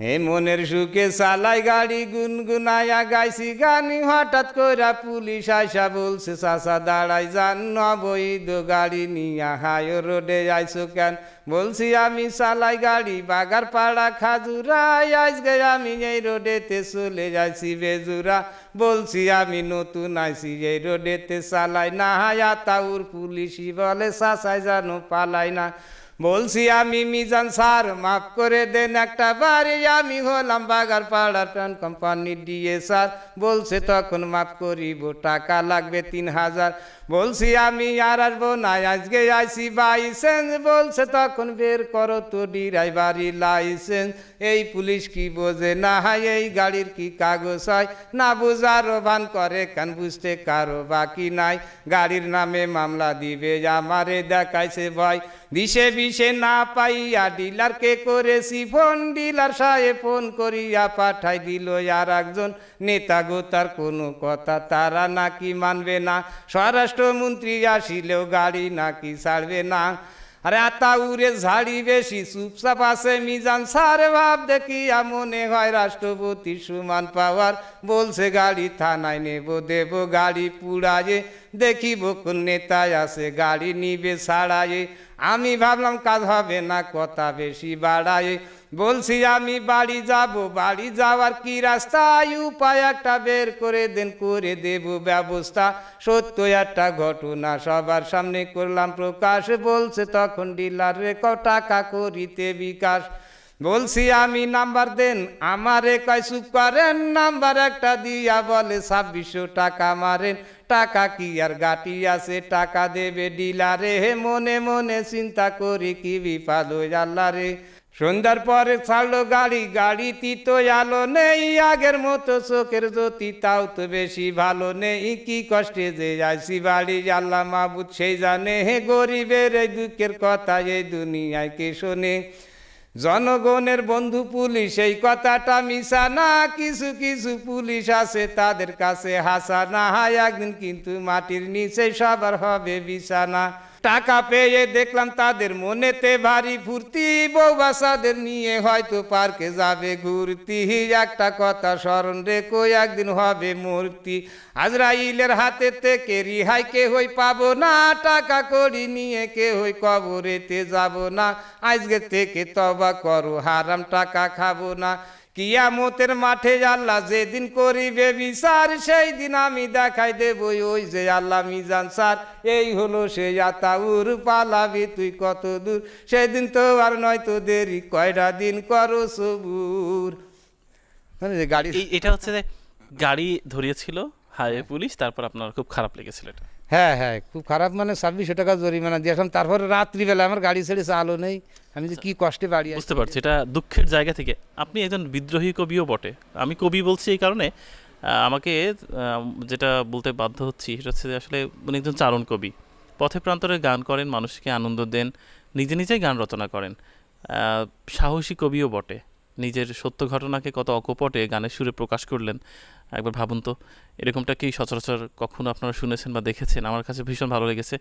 হে মনের সুখে চালাই গাড়ি গুনগুনায়া গাইছি গানি, হঠাৎ কইরা পুলিশ আইসা বলছে, চাচা, দাঁড়াই যান নবৈধ গাড়ি নিয়া হায় রোডে আইসো কেন? বলছি, আমি চালাই গাড়ি বাগার পাড়া খাজুরাই আজকে আমি এই রোডেতে চলে যাইছি বেজুরা। বলছি, আমি নতুন আইছি এই রোডেতে চালাই না হায়া তাউর পুলিশই বলে, চাচাই জানো পালাই না। বলছি, আমি মিজান স্যার, মাফ করে দেন, একটা বাড়ি আমি হলাম বাগার পাড়ার প্যান কোম্পানির দিয়ে স্যার বলছে, তখন মাফ করিব, টাকা লাগবে তিন হাজার। বলছি, আমি আর আসব না, আজকে আইসি বাইসেন্স। বলছে, তখন বের করো তো ড্রাইভারি লাইসেন্স। এই পুলিশ কি বোঝে? না হয় এই গাড়ির কি কাগজ হয়? না বুঝারও ভান করে, কেন বুঝতে কারও বাকি নাই। গাড়ির নামে মামলা দিবে, আমারে দেখাইছে ভয়। দিশে বিশে না পাইয়া ডিলারকে করেছি, ফোন ডিলার সাহেব ফোন করিয়া পাঠাই দিল আর একজন নেতা গো, তার কোনো কথা তারা নাকি মানবে না। স্বরাষ্ট্রমন্ত্রী আসিলেও গাড়ি নাকি ছাড়বে না। আরে আতা উড়ে ঝাড়ি বেশি, চুপচাপ আছে মিজান সারে ভাব দেখিয়া মনে হয় রাষ্ট্রপতি সুমান পাওয়ার। বলছে, গাড়ি থানায় নেব, দেব গাড়ি পুড়ায়ে দেখিব কোন নেতায় আছে, গাড়ি নিবে ছাড়ায়ে আমি ভাবলাম কাজ হবে না, কথা বেশি বাড়ায়ে। বলছি, আমি বাড়ি যাব, বাড়ি যাওয়ার কি রাস্তায়? উপায় একটা বের করে দেন, করে দেব ব্যবস্থা। সত্য একটা ঘটনা সবার সামনে করলাম, প্রকাশ বলছে, তখন ডিলার রে ক টাকা করিতে বিকাশ। বলছি, আমি নাম্বার দেন, আমারে কয়, চুপ করেন, নাম্বার একটা দিয়া বলে, ছাব্বিশশো টাকা মারেন। টাকা কি আর গাটি আছে? টাকা দেবে ডিলারে। মনে মনে চিন্তা করি কি বিপাদ আল্লাহ রে। সন্ধ্যার পরে ছাড়লো গাড়ি। গাড়িতে তো আলো নেই, আগের মতো চোখের জ্যোতি তাও তো বেশি ভালো নেই। কি কষ্টে যে যাইছি বাড়ি, আল্লাহ মাবুদ সেই জানে। হে গরিবের এই দুঃখের কথা এই দুনিয়ায় কে শোনে? জনগণের বন্ধু পুলিশ, এই কথাটা মিশা না। কিছু কিছু পুলিশ আছে, তাদের কাছে হাসা না হয় একদিন কিন্তু মাটির নিচে সবার হবে বিছানা। টাকা পেয়ে দেখলাম তাদের মনেতে ভারী ফুর্তি বউ বাসাদের নিয়ে হয়তো পার্কে যাবে ঘুরতি। একটা কথা স্মরণ রেখো, একদিন হবে মূর্তি। আজরাইলের হাতে থেকে রিহাই কে হই পাবো না। টাকা করি নিয়ে কে হই কবরেতে যাব না। আজকে থেকে তবা করো, হারাম টাকা খাব না। কিয়ামতের মাঠে আল্লাহ যেদিন করিবে বিচার সেই দিন আমি দেখাই দেব ওই যে আল্লাহ মিজান স্যার। এই হলো সে আতাউর পালাবি তুই কত দূর? সেদিন তো আর নয় তো দেরি কয়টা দিন করো সবুর। মানে গাড়ি এটা হচ্ছে যে গাড়ি ধরিয়েছিল হাইওয়ে পুলিশ তারপর আপনার খুব খারাপ লেগেছিল এটা। হ্যাঁ হ্যাঁ খুব খারাপ মানে ছাব্বিশশো টাকা জরিমানা দিয়েছিলাম। তারপরে রাত্রিবেলা আমার গাড়ি ছেড়ে আলো নেই। আমি যে কি কষ্টে বাড়ি। বুঝতে পারছি এটা দুঃখের জায়গা থেকে। আপনি একজন বিদ্রোহী কবিও বটে। আমি কবি বলছি এই কারণে আমাকে যেটা বলতে বাধ্য হচ্ছি সেটা হচ্ছে আসলে উনি একজন চারণ কবি। পথে প্রান্তরে গান করেন মানুষকে আনন্দ দেন নিজে নিজেই গান রচনা করেন। সাহসী কবিও বটে। নিজের সত্য ঘটনাকে কত অকপটে গানের সুরে প্রকাশ করলেন। একবার ভাবুন তো এরকমটা কি সচরাচর কখনো আপনারা শুনেছেন বা দেখেছেন? আমার কাছে ভীষণ ভালো লেগেছে।